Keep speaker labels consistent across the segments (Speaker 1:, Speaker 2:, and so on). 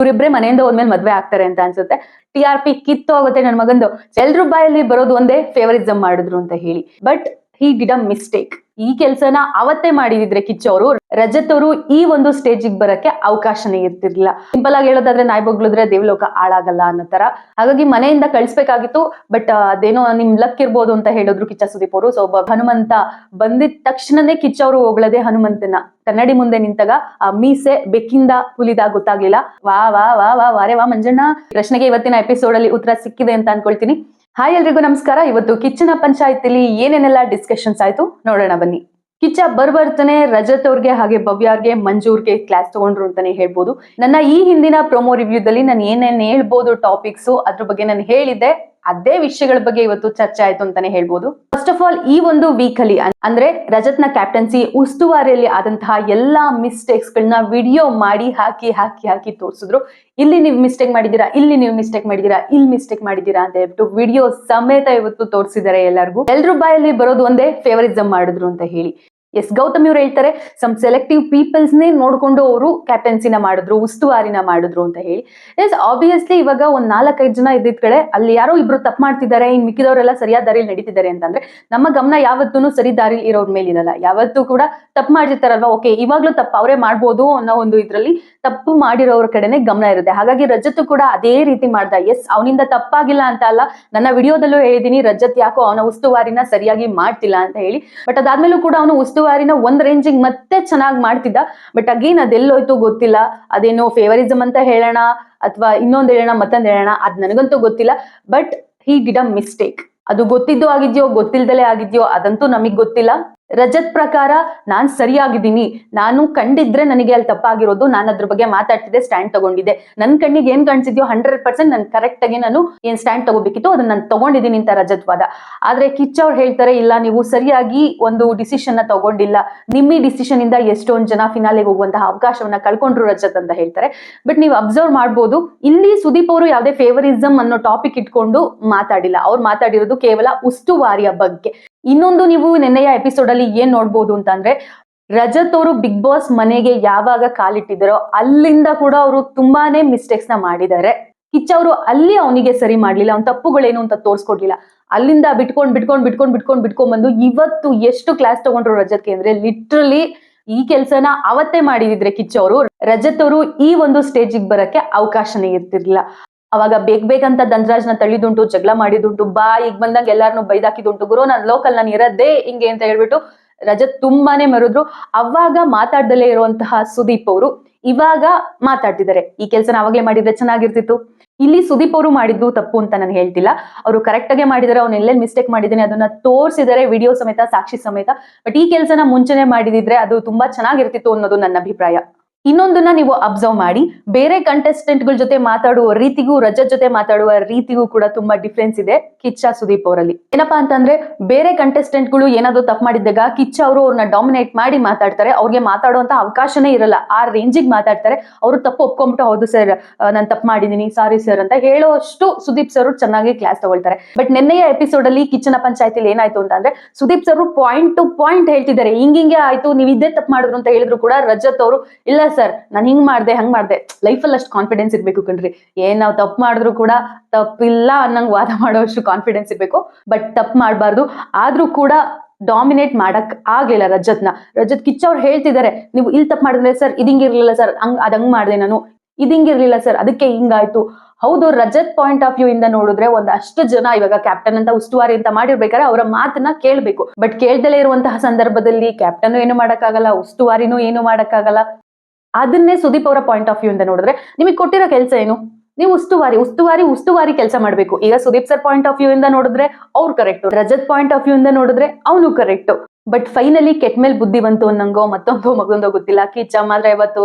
Speaker 1: ಇವರಿಬ್ರೆ ಮನೆಯಿಂದ ಹೋದ್ಮೇಲೆ ಮದ್ವೆ ಆಗ್ತಾರೆ ಅಂತ ಅನ್ಸುತ್ತೆ. ಟಿ ಆರ್ ಪಿ ಕಿತ್ತು ಹೋಗುತ್ತೆ ನನ್ನ ಮಗಂದು. ಎಲ್ರ ಬಾಯಲ್ಲಿ ಬರೋದು ಒಂದೇ ಫೇವರಿಸಮ್ ಮಾಡಿದ್ರು ಅಂತ ಹೇಳಿ. But he did a mistake ಈ ಕೆಲಸನ ಅವತ್ತೇ ಮಾಡಿದಿದ್ರೆ ಕಿಚ್ಚವರು ರಜತ್ ಅವರು ಈ ಒಂದು ಸ್ಟೇಜಿಗೆ ಬರಕ್ಕೆ ಅವಕಾಶನೇ ಇರ್ತಿರ್ಲಿಲ್ಲ. ಸಿಂಪಲ್ ಆಗಿ ಹೇಳೋದಾದ್ರೆ ನಾಯಿ ಬಗ್ಳಿದ್ರೆ ದೇವಲೋಕ ಹಾಳಾಗಲ್ಲ ಅನ್ನೋ ತರ ಹಾಗಾಗಿ ಮನೆಯಿಂದ ಕಳಿಸ್ಬೇಕಾಗಿತ್ತು ಬಟ್ ಅದೇನೋ ನಿಮ್ ಲಕ್ ಇರ್ಬೋದು ಅಂತ ಹೇಳಿದ್ರು ಕಿಚ್ಚ ಸುದೀಪ್ ಅವರು. ಸೊ ಹನುಮಂತ ಬಂದಿದ ತಕ್ಷಣನೇ ಕಿಚ್ಚ ಅವರು ಹೋಗ್ಲದೆ ಹನುಮಂತನ ಕನ್ನಡಿ ಮುಂದೆ ನಿಂತಾಗ, ಆ ಮೀಸೆ ಬೆಕ್ಕಿಂದ ಹುಲಿದ ಗೊತ್ತಾಗ್ಲಿಲ್ಲ. ವಾ ವಾ ವಾ ವಾ, ವಾರೆ, ವಾ ಮಂಜಣ್ಣ ಪ್ರಶ್ನೆಗೆ ಇವತ್ತಿನ ಎಪಿಸೋಡ್ ಅಲ್ಲಿ ಉತ್ತರ ಸಿಕ್ಕಿದೆ ಅಂತ ಅನ್ಕೊಳ್ತೀನಿ. ಹಾಯ್ ಎಲ್ರಿಗೂ ನಮಸ್ಕಾರ. ಇವತ್ತು ಕಿಚ್ಚನ ಪಂಚಾಯತಿಲಿ ಏನೇನೆಲ್ಲ ಡಿಸ್ಕಷನ್ಸ್ ಆಯ್ತು ನೋಡೋಣ ಬನ್ನಿ. ಕಿಚ್ಚ ಬರ್ಬರ್ತನೆ ರಜತ್ ಅವ್ರಿಗೆ ಹಾಗೆ ಭವ್ಯಾರ್ಗೆ ಮಂಜೂರ್ಗೆ ಕ್ಲಾಸ್ ತಗೊಂಡ್ರು ಅಂತಾನೆ ಹೇಳ್ಬೋದು. ನನ್ನ ಈ ಹಿಂದಿನ ಪ್ರೊಮೋ ರಿವ್ಯೂದಲ್ಲಿ ನಾನು ಏನೇನು ಹೇಳ್ಬೋದು ಟಾಪಿಕ್ಸ್ ಅದ್ರ ಬಗ್ಗೆ ನಾನು ಹೇಳಿದ್ದೆ. ಅದೇ ವಿಷಯಗಳ ಬಗ್ಗೆ ಇವತ್ತು ಚರ್ಚೆ ಆಯ್ತು ಅಂತಾನೆ ಹೇಳ್ಬೋದು. ಫಸ್ಟ್ ಆಫ್ ಆಲ್ ಈ ಒಂದು ವೀಕ್ ಅಲ್ಲಿ ಅಂದ್ರೆ ರಜತ್ನ ಕ್ಯಾಪ್ಟನ್ಸಿ ಉಸ್ತುವಾರಿಯಲ್ಲಿ ಆದಂತಹ ಎಲ್ಲಾ ಮಿಸ್ಟೇಕ್ಸ್ ಗಳನ್ನ ವಿಡಿಯೋ ಮಾಡಿ ಹಾಕಿ ಹಾಕಿ ಹಾಕಿ ತೋರಿಸಿದ್ರು. ಇಲ್ಲಿ ನೀವು ಮಿಸ್ಟೇಕ್ ಮಾಡಿದೀರಾ ಇಲ್ಲಿ ನೀವು ಮಿಸ್ಟೇಕ್ ಮಾಡಿದೀರಾ ಇಲ್ಲಿ ಮಿಸ್ಟೇಕ್ ಮಾಡಿದೀರಾ ಅಂತ ಹೇಳ್ಬಿಟ್ಟು ವಿಡಿಯೋ ಸಮೇತ ಇವತ್ತು ತೋರಿಸಿದ್ದಾರೆ ಎಲ್ಲರಿಗೂ. ಎಲ್ರು ಬಾಯಲ್ಲಿ ಬರೋದು ಒಂದೇ ಫೇವರಿಸಮ್ ಮಾಡಿದ್ರು ಅಂತ ಹೇಳಿ. ಎಸ್ ಗೌತಮ್ ಇವ್ರು ಹೇಳ್ತಾರೆ ಸಮ್ ಸೆಲೆಕ್ಟಿವ್ ಪೀಪಲ್ಸ್ ನೇ ನೋಡ್ಕೊಂಡು ಅವರು ಕ್ಯಾಪ್ಟನ್ಸಿನ ಮಾಡಿದ್ರು, ಉಸ್ತುವಾರಿನ ಮಾಡಿದ್ರು ಅಂತ ಹೇಳಿ. ಎಸ್ ಆಬ್ವಿಯಸ್ಲಿ ಇವಾಗ ಒಂದ್ ನಾಲ್ಕೈದು ಜನ ಇದ್ದಿದ್ ಕಡೆ ಅಲ್ಲಿ ಯಾರೋ ಇಬ್ರು ತಪ್ಪು ಮಾಡ್ತಿದ್ದಾರೆ ಇನ್ ಮಿಕ್ಕಿದವರೆಲ್ಲ ಸರಿಯಾದ ದಾರಿಯಲ್ಲಿ ನಡೀತಿದ್ದಾರೆ ಅಂತಂದ್ರೆ ನಮ್ಮ ಗಮನ ಯಾವತ್ತೂ ಸರಿ ದಾರಿ ಇರೋರ್ ಮೇಲೆ ಇರಲ್ಲ. ಯಾವತ್ತೂ ಕೂಡ ತಪ್ಪು ಮಾಡಿರ್ತಾರಲ್ವ ಓಕೆ ಇವಾಗ್ಲೂ ತಪ್ಪು ಅವರೇ ಮಾಡ್ಬೋದು ಅನ್ನೋ ಒಂದು ಇದ್ರಲ್ಲಿ ತಪ್ಪು ಮಾಡಿರೋರ ಕಡೆನೆ ಗಮನ ಇರುತ್ತೆ. ಹಾಗಾಗಿ ರಜತ್ ಕೂಡ ಅದೇ ರೀತಿ ಮಾಡ್ದ. ಎಸ್ ಅವನಿಂದ ತಪ್ಪಾಗಿಲ್ಲ ಅಂತ ಅಲ್ಲ, ನನ್ನ ವಿಡಿಯೋದಲ್ಲೂ ಹೇಳಿದೀನಿ, ರಜತ್ ಯಾಕೋ ಅವನ ಉಸ್ತುವಾರಿನ ಸರಿಯಾಗಿ ಮಾಡ್ತಿಲ್ಲ ಅಂತ ಹೇಳಿ. ಬಟ್ ಅದಾದ್ಮೇಲೂ ಕೂಡ ಅವನು ಉಸ್ತುವಾರಿನ ಒಂದ್ ರೇಂಜಿಗೆ ಮತ್ತೆ ಚೆನ್ನಾಗಿ ಮಾಡ್ತಿದ್ದ. ಬಟ್ ಅಗೇನ್ ಅದೆಲ್ಲೋಯ್ತು ಗೊತ್ತಿಲ್ಲ. ಅದೇನೋ ಫೇವರಿಸಮ್ ಅಂತ ಹೇಳೋಣ, ಅಥವಾ ಇನ್ನೊಂದ್ ಹೇಳೋಣ, ಮತ್ತೊಂದ್ ಹೇಳೋಣ, ಅದ್ ನನಗಂತೂ ಗೊತ್ತಿಲ್ಲ. But he did a mistake ಅದು ಗೊತ್ತಿದ್ದು ಆಗಿದ್ಯೋ, ಗೊತ್ತಿಲ್ದಲೆ ಆಗಿದ್ಯೋ, ಅದಂತೂ ನಮಗ್ ಗೊತ್ತಿಲ್ಲ. ರಜತ್ ಪ್ರಕಾರ ನಾನ್ ಸರಿಯಾಗಿದ್ದೀನಿ. ನಾನು ಕಂಡಿದ್ರೆ ನನಗೆ ಅಲ್ಲಿ ತಪ್ಪಾಗಿರೋದು. ನಾನು ಅದ್ರ ಬಗ್ಗೆ ಮಾತಾಡ್ತಿದ್ದೆ ಸ್ಟ್ಯಾಂಡ್ ತಗೊಂಡಿದ್ದೆ. ನನ್ ಕಣ್ಣಿಗೆ ಏನ್ ಕಾಣಿಸಿದ್ಯೋ ಹಂಡ್ರೆಡ್ ಪರ್ಸೆಂಟ್ ನಾನು ಕರೆಕ್ಟ್ ಆಗಿ ನಾನು ಏನ್ ಸ್ಟ್ಯಾಂಡ್ ತಗೋಬೇಕಿತ್ತು ಅದನ್ನ ನಾನು ತಗೊಂಡಿದ್ದೀನಿ ಅಂತ ರಜತ್ ವಾದ. ಆದ್ರೆ ಕಿಚ್ ಅವ್ರು ಹೇಳ್ತಾರೆ, ಇಲ್ಲ, ನೀವು ಸರಿಯಾಗಿ ಒಂದು ಡಿಸಿಷನ್ನ ತಗೊಂಡಿಲ್ಲ. ನಿಮ್ಮ ಡಿಸಿಷನ್ ಇಂದ ಎಷ್ಟೊಂದು ಜನ ಫಿನಾಲೆಗೆ ಹೋಗುವಂತಹ ಅವಕಾಶವನ್ನ ಕಳ್ಕೊಂಡ್ರು ರಜತ್ ಅಂತ ಹೇಳ್ತಾರೆ. ಬಟ್ ನೀವು ಅಬ್ಸರ್ವ್ ಮಾಡ್ಬೋದು, ಇಲ್ಲಿ ಸುದೀಪ್ ಅವರು ಯಾವುದೇ ಫೇವರಿಸಮ್ ಅನ್ನೋ ಟಾಪಿಕ್ ಇಟ್ಕೊಂಡು ಮಾತಾಡಿಲ್ಲ. ಅವ್ರು ಮಾತಾಡಿರೋದು ಕೇವಲ ಉಸ್ತುವಾರಿಯ ಬಗ್ಗೆ. ಇನ್ನೊಂದು ನೀವು ನಿನ್ನೆಯ ಎಪಿಸೋಡ್ ಅಲ್ಲಿ ಏನ್ ನೋಡ್ಬೋದು ಅಂತಂದ್ರೆ ರಜತ್ ಅವರು ಬಿಗ್ ಬಾಸ್ ಮನೆಗೆ ಯಾವಾಗ ಕಾಲಿಟ್ಟಿದ್ದಾರೋ ಅಲ್ಲಿಂದ ಕೂಡ ಅವರು ತುಂಬಾನೇ ಮಿಸ್ಟೇಕ್ಸ್ನ ಮಾಡಿದ್ದಾರೆ. ಕಿಚ್ಚ ಅವರು ಅಲ್ಲಿ ಅವನಿಗೆ ಸರಿ ಮಾಡ್ಲಿಲ್ಲ, ಅವ್ನ ತಪ್ಪುಗಳೇನು ಅಂತ ತೋರ್ಸ್ಕೊಡ್ಲಿಲ್ಲ. ಅಲ್ಲಿಂದ ಬಿಟ್ಕೊಂಡ್ ಬಿಟ್ಕೊಂಡ್ ಬಿಟ್ಕೊಂಡ್ ಬಿಟ್ಕೊಂಡ್ ಬಿಟ್ಕೊಂಡ್ ಬಂದು ಇವತ್ತು ಎಷ್ಟು ಕ್ಲಾಸ್ ತಗೊಂಡ್ರು ರಜತ್ಗೆ ಅಂದ್ರೆ ಲಿಟ್ರಲಿ ಈ ಕೆಲ್ಸನ ಅವತ್ತೇ ಮಾಡಿದಿದ್ರೆ ಕಿಚ್ಚ ಅವರು. ರಜತ್ ಅವರು ಈ ಒಂದು ಸ್ಟೇಜಿಗೆ ಬರಕ್ಕೆ ಅವಕಾಶನೇ ಇರ್ತಿರ್ಲಿಲ್ಲ. ಅವಾಗ ಬೇಗ ಬೇಗಂತ ಧನ್ರಾಜ್ನ ತಳ್ಳಿದುಂಟು, ಜಗಳ ಮಾಡಿದುಂಟು, ಬಾ ಈಗ ಬಂದಂಗ ಎಲ್ಲಾರನು ಬೈದಾಕಿದುಂಟು. ಗುರು, ನಾನ್ ಲೋಕಲ್ ನಾನು ಇರದೇ ಹಿಂಗೆ ಅಂತ ಹೇಳ್ಬಿಟ್ಟು ರಜತ್ ತುಂಬಾನೇ ಮೆರೆದ್ರು. ಅವಾಗ ಮಾತಾಡ್ದಲೇ ಇರುವಂತಹ ಸುದೀಪ್ ಅವರು ಇವಾಗ ಮಾತಾಡ್ತಿದ್ದಾರೆ. ಈ ಕೆಲಸನ ಅವಾಗ್ಲೇ ಮಾಡಿದ್ರೆ ಚೆನ್ನಾಗಿರ್ತಿತ್ತು. ಇಲ್ಲಿ ಸುದೀಪ್ ಅವರು ಮಾಡಿದ್ದು ತಪ್ಪು ಅಂತ ನಾನು ಹೇಳ್ತಿಲ್ಲ. ಅವರು ಕರೆಕ್ಟ್ ಆಗಿ ಮಾಡಿದಾರೆ, ಅವ್ನು ಎಲ್ಲೆಲ್ಲಿ ಮಿಸ್ಟೇಕ್ ಮಾಡಿದ್ದಾನೆ ಅದನ್ನ ತೋರಿಸಿದರೆ ವಿಡಿಯೋ ಸಮೇತ, ಸಾಕ್ಷಿ ಸಮೇತ. ಬಟ್ ಈ ಕೆಲಸನ ಮುಂಚೆನೆ ಮಾಡಿದಿದ್ರೆ ಅದು ತುಂಬಾ ಚೆನ್ನಾಗಿರ್ತಿತ್ತು ಅನ್ನೋದು ನನ್ನ ಅಭಿಪ್ರಾಯ. ಇನ್ನೊಂದನ್ನ ನೀವು ಅಬ್ಸರ್ವ್ ಮಾಡಿ, ಬೇರೆ ಕಂಟೆಸ್ಟೆಂಟ್ಗಳ ಜೊತೆ ಮಾತಾಡುವ ರೀತಿಗೂ, ರಜತ್ ಜೊತೆ ಮಾತಾಡುವ ರೀತಿಗೂ ಕೂಡ ತುಂಬಾ ಡಿಫ್ರೆನ್ಸ್ ಇದೆ ಕಿಚ್ಚ ಸುದೀಪ್ ಅವರಲ್ಲಿ. ಏನಪ್ಪಾ ಅಂತಂದ್ರೆ, ಬೇರೆ ಕಂಟೆಸ್ಟೆಂಟ್ಗಳು ಏನಾದ್ರು ತಪ್ಪು ಮಾಡಿದ್ದಾಗ ಕಿಚ್ಚ ಅವರು ಅವ್ರನ್ನ ಡಾಮಿನೇಟ್ ಮಾಡಿ ಮಾತಾಡ್ತಾರೆ. ಅವ್ರಿಗೆ ಮಾತಾಡುವಂತ ಅವಕಾಶನೇ ಇರಲ್ಲ. ಆ ರೇಂಜಿಗೆ ಮಾತಾಡ್ತಾರೆ. ಅವರು ತಪ್ಪು ಒಪ್ಕೊಂಬಿಟ್ಟು, ಹೌದು ಸರ್ ನಾನು ತಪ್ಪು ಮಾಡಿದೀನಿ ಸಾರಿ ಸರ್ ಅಂತ ಹೇಳೋಷ್ಟು ಸುದೀಪ್ ಸರ್ ಚೆನ್ನಾಗಿ ಕ್ಲಾಸ್ ತಗೊಳ್ತಾರೆ. ಬಟ್ ನಿನ್ನೆಯ ಎಪಿಸೋಡ್ ಅಲ್ಲಿ ಕಿಚ್ಚನ ಪಂಚಾಯತಿಲಿ ಏನಾಯ್ತು ಅಂತಂದ್ರೆ Sudeep sir point to point ಹೇಳ್ತಿದ್ದಾರೆ. ಹಿಂಗಿಂಗೆ ಆಯ್ತು, ನೀವು ಇದೇ ತಪ್ಪು ಮಾಡಿದ್ರು ಅಂತ ಹೇಳಿದ್ರು ಕೂಡ ರಜತ್ ಅವರು, ಇಲ್ಲ ಸರ್, ನಾನು ಹಿಂಗ್ ಮಾಡ್ದೆ, ಹಂಗ್ ಮಾಡ್ದೆ. ಲೈಫಲ್ಲಿ ಅಷ್ಟು ಕಾನ್ಫಿಡೆನ್ಸ್ ಇರ್ಬೇಕು ಕಣ್ರಿ. ಏನ್ ನಾವು ತಪ್ಪು ಮಾಡಿದ್ರು ಕೂಡ ತಪ್ಪಿಲ್ಲ ಅನ್ನಂಗ್ ವಾದ ಮಾಡೋಷ್ಟು ಕಾನ್ಫಿಡೆನ್ಸ್ ಇರ್ಬೇಕು. ಬಟ್ ತಪ್ಪು ಮಾಡಬಾರ್ದು. ಆದ್ರೂ ಕೂಡ ಡಾಮಿನೇಟ್ ಮಾಡಕ್ ಆಗ್ಲಿಲ್ಲ ರಜತ್ನ. ರಜತ್ ಕಿಚ್ಚ ಅವ್ರು ಹೇಳ್ತಿದ್ದಾರೆ ನೀವು ಇಲ್ಲಿ ತಪ್ಪು ಮಾಡಿದ್ರೆ ಸರ್ ಇದಿಂಗಿರ್ಲಿಲ್ಲ ಸರ್, ಹಂಗ್, ಅದ್ ಹಂಗ್ ಮಾಡ್ದೆ ನಾನು. ಇದಿಂಗಿರ್ಲಿಲ್ಲ ಸರ್, ಅದಕ್ಕೆ ಹಿಂಗಾಯ್ತು. ಹೌದು, ರಜತ್ ಪಾಯಿಂಟ್ ಆಫ್ ವ್ಯೂ ಇಂದ ನೋಡಿದ್ರೆ ಒಂದಷ್ಟು ಜನ ಇವಾಗ ಕ್ಯಾಪ್ಟನ್ ಅಂತ ಉಸ್ತುವಾರಿ ಅಂತ ಮಾಡಿರ್ಬೇಕಾದ್ರೆ ಅವರ ಮಾತನ್ನ ಕೇಳ್ಬೇಕು. ಬಟ್ ಕೇಳ್ದಲೇ ಇರುವಂತಹ ಸಂದರ್ಭದಲ್ಲಿ ಕ್ಯಾಪ್ಟನ್ ಏನು ಮಾಡಕ್ಕಾಗಲ್ಲ, ಉಸ್ತುವಾರಿನೂ ಏನು ಮಾಡಕ್ಕಾಗಲ್ಲ. ಅದನ್ನೇ ಸುದೀಪ್ ಅವರ ಪಾಯಿಂಟ್ ಆಫ್ ವ್ಯೂ ಇಂದ ನೋಡಿದ್ರೆ ನಿಮಗೆ ಕೊಟ್ಟಿರೋ ಕೆಲಸ ಏನು? ನೀವು ಉಸ್ತುವಾರಿ ಉಸ್ತುವಾರಿ ಉಸ್ತುವಾರಿ ಕೆಲಸ ಮಾಡಬೇಕು. ಈಗ Sudeep sir point of view ಇಂದ ನೋಡಿದ್ರೆ ಅವ್ರು correct Rajat point of view ಇಂದ ನೋಡಿದ್ರೆ ಅವನು ಕರೆಕ್ಟ್ ಬಟ್ ಫೈನಲಿ ಕೆಟ್ಟ ಮೇಲೆ ಬುದ್ಧಿ ಬಂತು ಅನ್ನಂಗೋ ಮತ್ತೊಂದು ಮಗೊಂದೋ ಗೊತ್ತಿಲ್ಲ. ಕಿಚ್ಚ ಮಾತ್ರ ಇವತ್ತು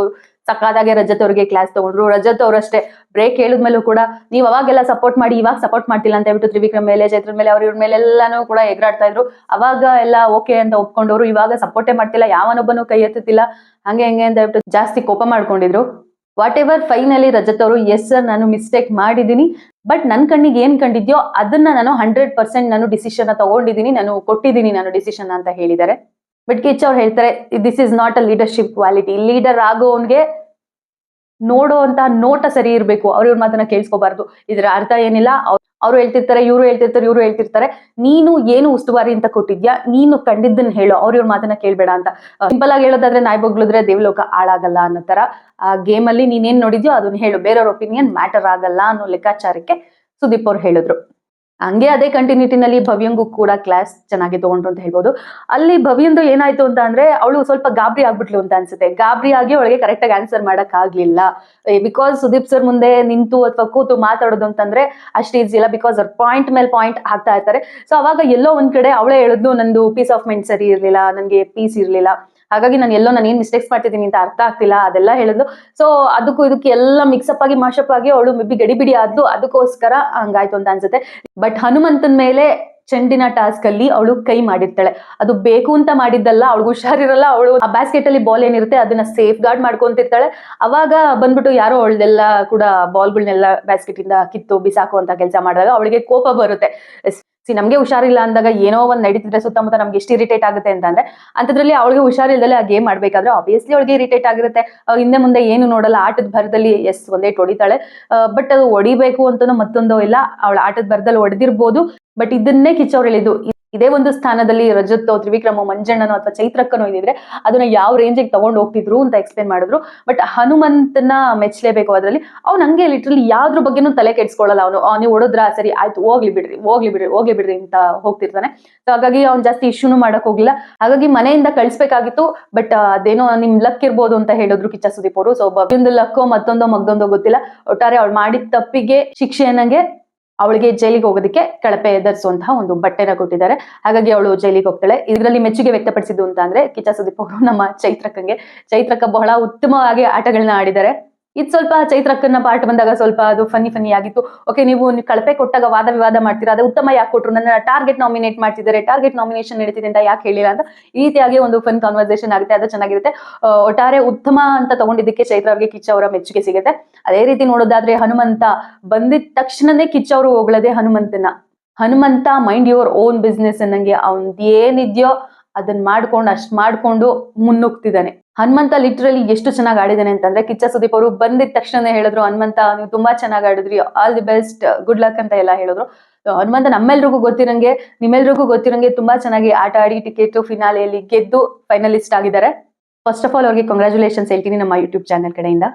Speaker 1: ಸಕಾದಾಗೆ ರಜತ್ ಅವ್ರಿಗೆ ಕ್ಲಾಸ್ ತಗೊಂಡ್ರು. ರಜತ್ ಅವರಷ್ಟೇ ಬ್ರೇಕ್ ಹೇಳಿದ್ಮೇಲೂ ಕೂಡ ನೀವು ಅವಾಗೆಲ್ಲ ಸಪೋರ್ಟ್ ಮಾಡಿ, ಇವಾಗ ಸಪೋರ್ಟ್ ಮಾಡ್ತಿಲ್ಲ ಅಂತ ಹೇಳ್ಬಿಟ್ಟು ತ್ರಿವಿಕ್ರಮ್ ಮೇಲೆ ಚೈತ್ರ ಮೇಲೆ, ಅವ್ರ ಇವ್ರ ಮೇಲೆ ಎಲ್ಲಾನು ಕೂಡ ಎಗರಾಡ್ತಾ ಇದ್ರು. ಅವಾಗ ಎಲ್ಲ ಓಕೆ ಅಂತ ಒಪ್ಕೊಂಡವ್ರು. ಇವಾಗ ಸಪೋರ್ಟೇ ಮಾಡ್ತಿಲ್ಲ. ಯಾವನೊಬ್ಬನು ಕೈ ಎತ್ತುತ್ತಿಲ್ಲ. ಹಂಗೆ ಹಂಗೆ ಅಂತ ಹೇಳ್ಬಿಟ್ಟು ಜಾಸ್ತಿ ಕೋಪ ಮಾಡ್ಕೊಂಡಿದ್ರು. ವಾಟ್ ಎವರ್ ಫೈನಲಿ ರಜತ್ ಅವರು ಎಸ್ ಸರ್ ನಾನು ಮಿಸ್ಟೇಕ್ ಮಾಡಿದ್ದೀನಿ. ಬಟ್ ನನ್ನ ಕಣ್ಣಿಗೆ ಏನ್ ಕಂಡಿದ್ಯೋ ಅದನ್ನ ನಾನು ಹಂಡ್ರೆಡ್ ಪರ್ಸೆಂಟ್ ನಾನು ಡಿಸಿಷನ್ ತಗೊಂಡಿದ್ದೀನಿ. ನಾನು ಕೊಟ್ಟಿದ್ದೀನಿ ನಾನು ಡಿಸಿಷನ್ ಅಂತ ಹೇಳಿದ್ದಾರೆ. ಬಟ್ ಕಿಚ್ ಅವ್ರು ಹೇಳ್ತಾರೆ this is not a leadership quality leader ಆಗೋವನ್ಗೆ ನೋಡೋ ಅಂತ ನೋಟ ಸರಿ ಇರಬೇಕು. ಅವ್ರ ಇವ್ರ ಮಾತನ್ನ ಕೇಳಿಸ್ಕೋಬಾರ್ದು. ಇದ್ರ ಅರ್ಥ ಏನಿಲ್ಲ. ಅವ್ರು ಹೇಳ್ತಿರ್ತಾರೆ, ಇವ್ರು ಹೇಳ್ತಿರ್ತಾರೆ ಇವ್ರು ಹೇಳ್ತಿರ್ತಾರೆ. ನೀನು ಏನು ಉಸ್ತುವಾರಿ ಅಂತ ಕೊಟ್ಟಿದ್ಯಾ? ನೀನು ಕಂಡಿದ್ದನ್ನ ಹೇಳೋ, ಅವ್ರ ಇವ್ರ ಮಾತನ್ನ ಕೇಳ್ಬೇಡ ಅಂತ. ಸಿಂಪಲ್ ಆಗಿ ಹೇಳೋದಾದ್ರೆ ನಾಯಿ ಬಗ್ಲಿದ್ರೆ ದೇವಲೋಕ ಹಾಳಾಗಲ್ಲ ಅನ್ನೋ ತರ. ಆ ಗೇಮಲ್ಲಿ ನೀನೇನ್ ನೋಡಿದ್ಯೋ ಅದನ್ನ ಹೇಳು. ಬೇರೆಯವ್ರ ಒಪಿನಿಯನ್ ಮ್ಯಾಟರ್ ಆಗಲ್ಲ ಅನ್ನೋ ಲೆಕ್ಕಾಚಾರಕ್ಕೆ ಸುದೀಪ್ ಅವ್ರು ಹೇಳಿದ್ರು. ಹಂಗೆ ಅದೇ ಕಂಟಿನ್ಯೂಟಿನಲ್ಲಿ ಭವ್ಯಂಗೂ ಕೂಡ ಕ್ಲಾಸ್ ಚೆನ್ನಾಗಿ ತಗೊಂಡ್ರು ಅಂತ ಹೇಳ್ಬೋದು. ಅಲ್ಲಿ ಭವ್ಯಂದು ಏನಾಯ್ತು ಅಂತ ಅಂದ್ರೆ ಅವಳು ಸ್ವಲ್ಪ ಗಾಬರಿ ಆಗ್ಬಿಟ್ಲು ಅಂತ ಅನ್ಸುತ್ತೆ. ಗಾಬರಿ ಆಗಿ ಅವಳಿಗೆ ಕರೆಕ್ಟ್ ಆಗಿ ಆನ್ಸರ್ ಮಾಡಕ್ ಆಗ್ಲಿಲ್ಲ ಬಿಕಾಸ್ ಸುದೀಪ್ ಸರ್ ಮುಂದೆ ನಿಂತು ಅಥವಾ ಕೂತು ಮಾತಾಡೋದು ಅಂತಂದ್ರೆ ಅಷ್ಟು ಈಸಿ ಇಲ್ಲ ಬಿಕಾಸ್ ಅವ್ರ ಪಾಯಿಂಟ್ ಮೇಲೆ ಪಾಯಿಂಟ್ ಹಾಕ್ತಾ ಇರ್ತಾರೆ. ಸೊ ಅವಾಗ ಎಲ್ಲೋ ಒಂದ್ ಕಡೆ ಅವಳೇ ಹೇಳಿದ್ಲು, ನಂದು ಪೀಸ್ ಆಫ್ ಮೈಂಡ್ ಸರಿ ಇರ್ಲಿಲ್ಲ ನನಗೆ ಪೀಸ್ ಇರ್ಲಿಲ್ಲ. ಹಾಗಾಗಿ ನಾನು ಎಲ್ಲೋ ನಾನು ಏನ್ ಮಿಸ್ಟೇಕ್ಸ್ ಮಾಡ್ತಿದ್ದೀನಿ ಅಂತ ಅರ್ಥ ಆಗ್ತಿಲ್ಲ, ಅದೆಲ್ಲ ಹೇಳಿದ್ಲು. ಸೊ ಅದಕ್ಕೂ ಇದಕ್ಕೆ ಎಲ್ಲ ಮಿಕ್ಸಪ್ ಆಗಿ ಮಾಶಪ್ ಆಗಿ ಅವಳು ಮೇ ಬಿ ಗಡಿಬಿಡಿ ಆದ್ಲು, ಅದಕ್ಕೋಸ್ಕರ ಹಂಗಾಯ್ತು ಅಂತ ಅನ್ಸುತ್ತೆ. ಬಟ್ ಹನುಮಂತನ ಮೇಲೆ ಚೆಂಡಿನ ಟಾಸ್ಕ್ ಅಲ್ಲಿ ಅವಳು ಕೈ ಮಾಡಿರ್ತಾಳೆ. ಅದು ಬೇಕು ಅಂತ ಮಾಡಿದ್ದಲ್ಲ, ಅವಳಿಗೆ ಹುಷಾರಿರಲ್ಲ, ಅವಳು ಆ ಬ್ಯಾಸ್ಕೆಟ್ ಅಲ್ಲಿ ಬಾಲ್ ಏನಿರುತ್ತೆ ಅದನ್ನ ಸೇಫ್ ಗಾರ್ಡ್ ಮಾಡ್ಕೊಂತಿರ್ತಾಳೆ. ಅವಾಗ ಬಂದ್ಬಿಟ್ಟು ಯಾರೋ ಅವಳದೆಲ್ಲ ಕೂಡ ಬಾಲ್ಗಳನ್ನೆಲ್ಲ ಬ್ಯಾಸ್ಕೆಟ್ ಇಂದ ಕಿತ್ತು, ಬಿಸಾಕುವಂತ ಕೆಲಸ ಮಾಡಿದಾಗ ಅವಳಿಗೆ ಕೋಪ ಬರುತ್ತೆ. ಸಿ, ನಮ್ಗೆ ಹುಷಾರಿಲ್ಲ ಅಂದಾಗ ಏನೋ ಒಂದ್ ನಡೀತಿದ್ರೆ ಸುತ್ತಮುತ್ತ ನಮ್ಗೆ ಎಷ್ಟು ಇರಿಟೇಟ್ ಆಗುತ್ತೆ ಅಂತಂದ್ರೆ ಅಂತದ್ರಲ್ಲಿ ಅವಳಿಗೆ ಹುಷಾರಿಲ್ಲದಲ್ಲೇ ಆ ಗೇಮ್ ಮಾಡ್ಬೇಕಾದ್ರೆ ಆಬ್ವಿಯಸ್ಲಿ ಅವಳಿಗೆ ಇರಿಟೇಟ್ ಆಗಿರುತ್ತೆ. ಹಿಂದೆ ಮುಂದೆ ಏನು ನೋಡಲ್ಲ, ಆಟದ ಭರದಲ್ಲಿ ಎಸ್ ಒಂದೇ ಹೊಡಿತಾಳೆ ಬಟ್ ಅದು ಹೊಡಿಬೇಕು ಅಂತ ಮತ್ತೊಂದು ಇಲ್ಲ. ಅವಳ ಆಟದ ಭರದಲ್ಲಿ ಹೊಡೆದಿರ್ಬೋದು. ಬಟ್ ಇದನ್ನೇ ಕಿಚ್ಚವ್ರು ಹೇಳಿದ್ದು. ಇದೇ ಒಂದು ಸ್ಥಾನದಲ್ಲಿ ರಜತ್ತೋ ತ್ರಿವಿಕ್ರಮೋ, ಮಂಜಣ್ಣನೋ ಅಥವಾ ಚೈತ್ರಕ್ಕನೋ ಇದ್ರೆ ಅದನ್ನ ಯಾವ ರೇಂಜಿಗೆ ತಗೊಂಡು ಹೋಗ್ತಿದ್ರು ಅಂತ ಎಕ್ಸ್ಪ್ಲೇನ್ ಮಾಡಿದ್ರು. ಬಟ್ ಹನುಮಂತನ ಮೆಚ್ಚಲೇಬೇಕು ಅದರಲ್ಲಿ. ಅವ್ನು ಹಂಗೆ ಲಿಟ್ರಲಿ ಯಾವ್ದ್ರ ಬಗ್ಗೆನೂ ತಲೆ ಕೆಡ್ಸ್ಕೊಳ್ಳಲ್ಲ ಅವನು. ನೀವು ಓಡೋದ್ರ ಸರಿ, ಆಯ್ತು, ಹೋಗ್ಲಿ ಬಿಡ್ರಿ ಹೋಗ್ಲಿ ಬಿಡ್ರಿ ಹೋಗ್ಲಿ ಬಿಡ್ರಿ ಅಂತ ಹೋಗ್ತಿರ್ತಾನೆ. ಸೊ ಹಾಗಾಗಿ ಅವ್ನು ಜಾಸ್ತಿ ಇಶ್ಯೂನು ಮಾಡಕ್ ಹೋಗಿಲ್ಲ ಹಾಗಾಗಿ ಮನೆಯಿಂದ ಕಳ್ಸ್ಬೇಕಾಗಿತ್ತು. ಬಟ್ ಅದೇನೋ ನಿಮ್ ಲಕ್ ಇರ್ಬೋದು ಅಂತ ಹೇಳಿದ್ರು ಕಿಚ್ಚ ಸುದೀಪ್ ಅವರು. ಸೊ ಒಂದು ಲಕ್ಕೋ ಮತ್ತೊಂದೋ ಮಗ್ದೊಂದೋ ಗೊತ್ತಿಲ್ಲ. ಒಟ್ಟಾರೆ ಅವ್ಳು ಮಾಡಿದ ತಪ್ಪಿಗೆ ಶಿಕ್ಷೆ ಅನ್ನಂಗೆ ಅವಳಿಗೆ ಜೈಲಿಗೆ ಹೋಗೋದಕ್ಕೆ ಕಳಪೆ ಧರಿಸುವಂತಹ ಒಂದು ಬಟ್ಟೆನ ಕೊಟ್ಟಿದ್ದಾರೆ. ಹಾಗಾಗಿ ಅವಳು ಜೈಲಿಗೆ ಹೋಗ್ತಾಳೆ. ಇದರಲ್ಲಿ ಮೆಚ್ಚುಗೆ ವ್ಯಕ್ತಪಡಿಸಿದ್ದು ಅಂತ ಅಂದ್ರೆ ಕಿಚ್ಚ ಸುದೀಪ್ ಅವರು ನಮ್ಮ ಚೈತ್ರಕ್ಕಂಗೆ. ಚೈತ್ರಕ್ಕ ಬಹಳ ಉತ್ತಮವಾಗಿ ಆಟಗಳನ್ನ ಆಡಿದ್ದಾರೆ. ಇದು ಸ್ವಲ್ಪ ಚೈತ್ರಕ್ಕನ್ನ ಪಾರ್ಟ್ ಬಂದಾಗ ಸ್ವಲ್ಪ ಅದು ಫನ್ನಿ ಫನಿ ಆಗಿತ್ತು. ಓಕೆ ನೀವು ಕಳಪೆ ಕೊಟ್ಟಾಗ ವಾದ ವಿವಾದ ಮಾಡ್ತೀರಾ? ಅದು ಉತ್ತಮ ಯಾಕೆ ಕೊಟ್ಟರು ನನ್ನ ಟಾರ್ಗೆಟ್ ನಾಮಿನೇಟ್ ಮಾಡ್ತಿದ್ದಾರೆ. ಟಾರ್ಗೆಟ್ ನಾಮಿನೇಷನ್ ನಡೀತಿದೆ ಅಂತ ಯಾಕೆ ಹೇಳಿಲ್ಲ ಅಂತ ಈ ರೀತಿಯಾಗಿ ಒಂದು ಫನ್ ಕಾನ್ವರ್ಸೇಷನ್ ಆಗುತ್ತೆ. ಅದು ಚೆನ್ನಾಗಿರುತ್ತೆ. ಒಟ್ಟಾರೆ ಉತ್ತಮ ಅಂತ ತಗೊಂಡಿದ್ದಕ್ಕೆ ಚೈತ್ರ ಅವರಿಗೆ ಕಿಚ್ಚ ಅವರ ಮೆಚ್ಚುಗೆ ಸಿಗುತ್ತೆ. ಅದೇ ರೀತಿ ನೋಡೋದಾದ್ರೆ ಹನುಮಂತ ಬಂದಿದ ತಕ್ಷಣನೇ ಕಿಚ್ಚ ಅವರು ಹೋಗ್ಲದೆ ಹನುಮಂತನ. Hanumantha mind your own business ಅನ್ನಂಗೆ ಅವನ್ ಏನಿದ್ಯೋ ಅದನ್ನ ಮಾಡ್ಕೊಂಡು ಅಷ್ಟ್ ಮಾಡ್ಕೊಂಡು ಮುನ್ನುಗ್ತಿದ್ದಾನೆ. ಹನುಮಂತ ಲಿಟ್ರಲಿ ಎಷ್ಟು ಚೆನ್ನಾಗಿ ಆಡಿದ್ದಾನೆ ಅಂತಂದ್ರೆ ಕಿಚ್ಚ ಸುದೀಪ್ ಅವರು ಬಂದಿದ ತಕ್ಷಣ ಹೇಳಿದ್ರು, ಹನುಮಂತ, ನೀವು ತುಂಬಾ ಚೆನ್ನಾಗಿ ಆಡಿದ್ರಿ all the best good luck ಅಂತ ಎಲ್ಲ ಹೇಳಿದ್ರು. ಹನುಮಂತ ನಮ್ಮೆಲ್ರಿಗೂ ಗೊತ್ತಿರಂಗೆ, ನಿಮ್ಮೆಲ್ರಿಗೂ ಗೊತ್ತಿರಂಗೆ ತುಂಬಾ ಚೆನ್ನಾಗಿ ಆಟ ಆಡಿ ಟಿಕೆಟ್ ಫಿನಾಲೆಯಲ್ಲಿ ಗೆದ್ದು ಫೈನಲಿಸ್ಟ್ ಆಗಿದ್ದಾರೆ. ಫಸ್ಟ್ ಆಫ್ ಆಲ್ ಅವ್ರಿಗೆ ಕಂಗ್ರಾಚುಲೇಷನ್ಸ್ ಹೇಳ್ತೀನಿ ನಮ್ಮ ಯೂಟ್ಯೂಬ್ ಚಾನೆಲ್ ಕಡೆಯಿಂದ.